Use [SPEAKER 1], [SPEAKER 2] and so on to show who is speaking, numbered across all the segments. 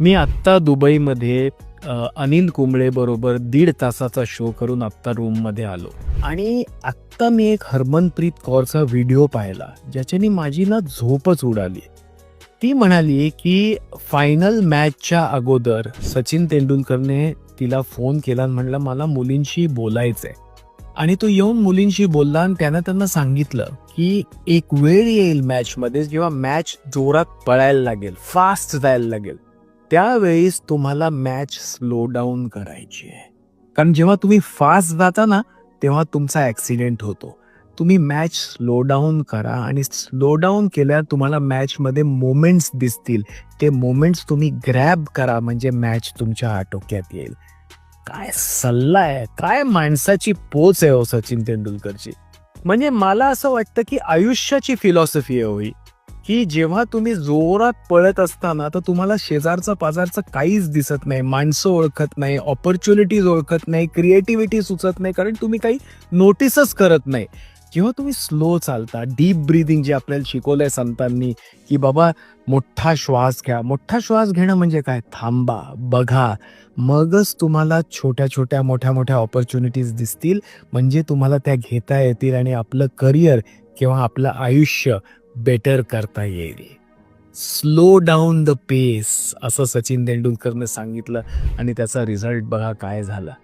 [SPEAKER 1] मी आत्ता दुबईमध्ये अनिल कुंबळे बरोबर दीड तासाचा शो करून आत्ता रूममध्ये आलो. आणि आत्ता मी एक हरमनप्रीत कौरचा व्हिडिओ पाहिला ज्याच्याने माझी ना झोपच उडाली. ती म्हणाली की फायनल मॅचच्या अगोदर सचिन तेंडुलकरने तिला फोन केला आणि म्हणलं मला मुलींशी बोलायचंय आणि तो येऊन मुलींशी बोलला आणि त्यानं त्यांना सांगितलं की एक वेळ येईल मॅचमध्ये जेव्हा मॅच जोरात पळायला लागेल फास्ट जायला लागेल. त्यावेळेस तुम्हाला मॅच स्लो डाऊन करायची आहे. कारण जेव्हा तुम्ही फास्ट जाता ना तेव्हा तुमचा ऍक्सिडेंट होतो. तुम्ही मॅच स्लो डाऊन करा आणि स्लो डाऊन केल्यावर तुम्हाला मॅचमध्ये मोमेंट्स दिसतील. ते मोमेंट्स तुम्ही ग्रॅब करा म्हणजे मॅच तुमच्या आटोक्यात येईल. काय सल्ला आहे? काय माणसाची पोच आहे हो सचिन तेंडुलकरची? म्हणजे मला असं वाटतं की आयुष्याची फिलॉसॉफी आहे होई की जेव्हा तुम्ही जोरात पळत असताना तर तुम्हाला शेजारचं पाजारचं काहीच दिसत नाही. माणसं ओळखत नाही ऑपॉर्च्युनिटीज ओळखत नाही क्रिएटिव्हिटी सुचत नाही कारण तुम्ही काही नोटीसच करत नाही. जेव्हा तुम्ही स्लो चालता डीप ब्रीदिंग जे आपल्याला शिकवलंय संतांनी की बाबा मोठा श्वास घ्या. मोठा श्वास घेणं म्हणजे काय? थांबा बघा. मगच तुम्हाला छोट्या छोट्या मोठ्या मोठ्या ऑपॉर्च्युनिटीज दिसतील. म्हणजे तुम्हाला त्या घेता येतील आणि आपलं करिअर किंवा आपलं आयुष्य बेटर करता येईल. स्लो डाऊन द पेस असं सचिन तेंडुलकरने सांगितलं आणि त्याचा रिझल्ट बघा काय झाला.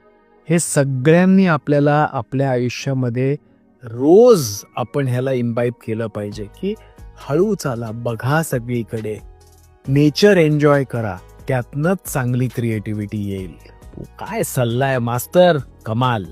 [SPEAKER 1] हे सगळ्यांनी आपल्याला आपल्या आयुष्यामध्ये रोज आपण ह्याला इम्बाईब केलं पाहिजे की हळू चाला बघा सगळीकडे. नेचर एन्जॉय करा त्यातनंच चांगली क्रिएटिव्हिटी येईल. काय सल्ला आहे मास्तर कमाल.